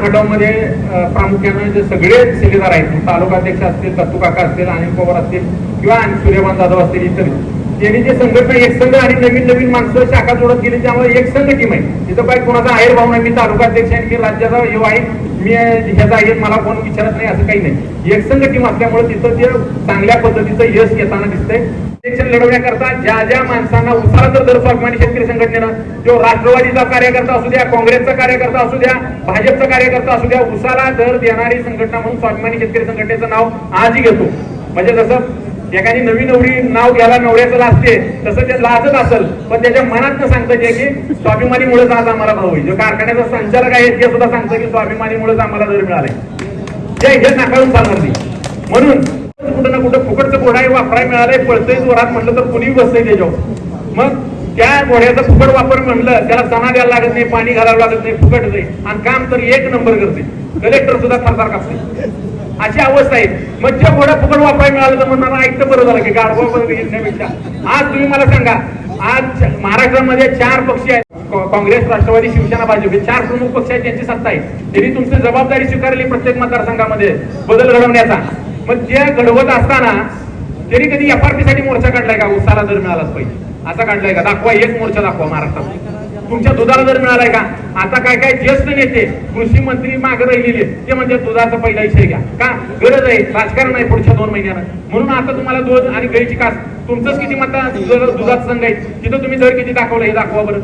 खटावमध्ये प्रामुख्यानं जे सगळे शिलेदार आहेत म्हणजे तालुका अध्यक्ष असतील दत्तू काका असतील अनिल पवार असतील किंवा सूर्यमान जाधव असतील इतर त्यांनी जे संघटना एक संघ आणि नवीन नवीन माणसं शाखा जोडत गेली त्यामुळे एक संघ टीम आहे. तिथं काही कोणाचा आहेर भाव नाही. मी तालुका अध्यक्ष आहे की राज्याचा यो आहे. मी ह्याचा आहे मला कोण विचारत नाही असं काही नाही. एकसंघ टीम असल्यामुळे तिथं जे चांगल्या पद्धतीचं यश येताना दिसतंय. इलेक्शन लढवण्याकरता ज्या ज्या माणसांना उसाला तर दर स्वाभिमानी शेतकरी संघटनेनं जो राष्ट्रवादीचा कार्यकर्ता असू द्या काँग्रेसचा कार्यकर्ता असू द्या भाजपचा कार्यकर्ता असू द्या उसाला दर देणारी संघटना म्हणून स्वाभिमानी शेतकरी संघटनेचं नाव आजही घेतो. म्हणजे जसं एखादी नवी नवरी नाव घ्यायला नवऱ्याचं लाजते तसं ते लाजत असेल पण त्याच्या मनात सांगतं जे की स्वाभिमानीमुळेच आज आम्हाला भाऊ जो कारखान्याचा संचालक आहे ते सुद्धा सांगतं की स्वाभिमानीमुळेच आम्हाला दर मिळालाय. ते हे नाकाळून चालणार नाही. म्हणून कुठं ना कुठं फुकटचं घोडा वापराय वापरायला मिळालंय पळतंय जोरात म्हटलं तर कुणी बसतंय त्याच्यावर. मग त्या घोड्याचा फुकट वापर म्हणलं त्याला चणा द्यायला लागत नाही पाणी घालावं लागत नाही फुकट नाही. आणि काम तर एक नंबर करते. कलेक्टर सुद्धा थरथर कापते अशी अवस्था आहे. मग जे घोडा फुकट वापरायला मिळालं तर म्हणणार ऐकतं बरं झालं की गाडवा घेण्यापेक्षा आज तुम्ही मला सांगा आज महाराष्ट्रामध्ये चार पक्ष आहेत. काँग्रेस राष्ट्रवादी शिवसेना भाजप हे चार प्रमुख पक्ष आहेत त्यांची सत्ता आहे. त्यांनी तुमची जबाबदारी स्वीकारली प्रत्येक मतदारसंघामध्ये बदल घडवण्याचा. मग जे घडवत असताना त्यांनी कधी एफआरपी साठी मोर्चा काढलाय का? उसाला दर मिळालाच पाहिजे. असा काढलाय का? दाखवा एक मोर्चा दाखवा महाराष्ट्रात तुमच्या दुधाला दर मिळालाय का? आता काय काय ज्येष्ठ नेते कृषी मंत्री मागे राहिलेले ते म्हणजे दुधाचा पहिला विषय घ्या. का? गरज आहे राजकारण आहे पुढच्या दोन महिन्यानं. म्हणून आता तुम्हाला दूध आणि गाईची कास तुमचंच किती मता दुधाचा संघ आहे तिथं तुम्ही दर किती दाखवलं हे दाखवा बरं.